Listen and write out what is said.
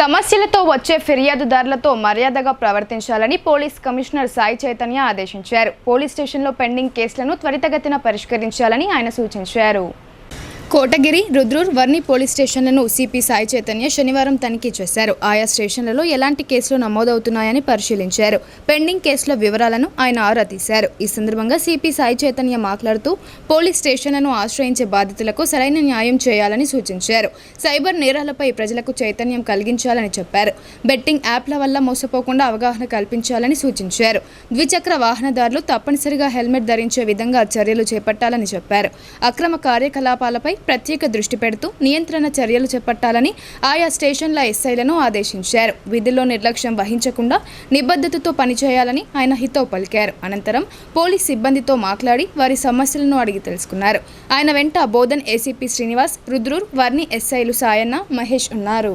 సమస్యలతో వచ్చే ఫిర్యాదుదారులతో మర్యాదగా ప్రవర్తించాలని పోలీస్ కమిషనర్ సాయి చైతన్య ఆదేశించారు. పోలీస్ స్టేషన్లో పెండింగ్ కేసులను త్వరితగతిన పరిష్కరించాలని ఆయన సూచించారు. కోటగిరి రుద్రూర్ వర్ణి పోలీస్ స్టేషన్లను సిపి సాయి చైతన్య శనివారం తనిఖీ చేశారు. ఆయా స్టేషన్లలో ఎలాంటి కేసులు నమోదవుతున్నాయని పరిశీలించారు. పెండింగ్ కేసుల వివరాలను ఆయన ఆరా తీశారు. ఈ సందర్భంగా సిపి సాయి చైతన్య మాట్లాడుతూ పోలీస్ స్టేషన్లను ఆశ్రయించే బాధితులకు సరైన న్యాయం చేయాలని సూచించారు. సైబర్ నేరాలపై ప్రజలకు చైతన్యం కలిగించాలని చెప్పారు. బెట్టింగ్ యాప్ల వల్ల మోసపోకుండా అవగాహన కల్పించాలని సూచించారు. ద్విచక్ర వాహనదారులు తప్పనిసరిగా హెల్మెట్ ధరించే విధంగా చర్యలు చేపట్టాలని చెప్పారు. అక్రమ కార్యకలాపాలపై ప్రత్యేక దృష్టి పెడుతూ నియంత్రణ చర్యలు చేపట్టాలని ఆయా స్టేషన్ల ఎస్ఐలను ఆదేశించారు. విధుల్లో నిర్లక్ష్యం వహించకుండా నిబద్ధతతో పనిచేయాలని ఆయన హితో పలికారు. అనంతరం పోలీస్ సిబ్బందితో మాట్లాడి వారి సమస్యలను అడిగి తెలుసుకున్నారు. ఆయన వెంట Bodhan A C P Srinivas Rudrur Varni ఎస్ఐలు సాయన్న మహేష్ ఉన్నారు.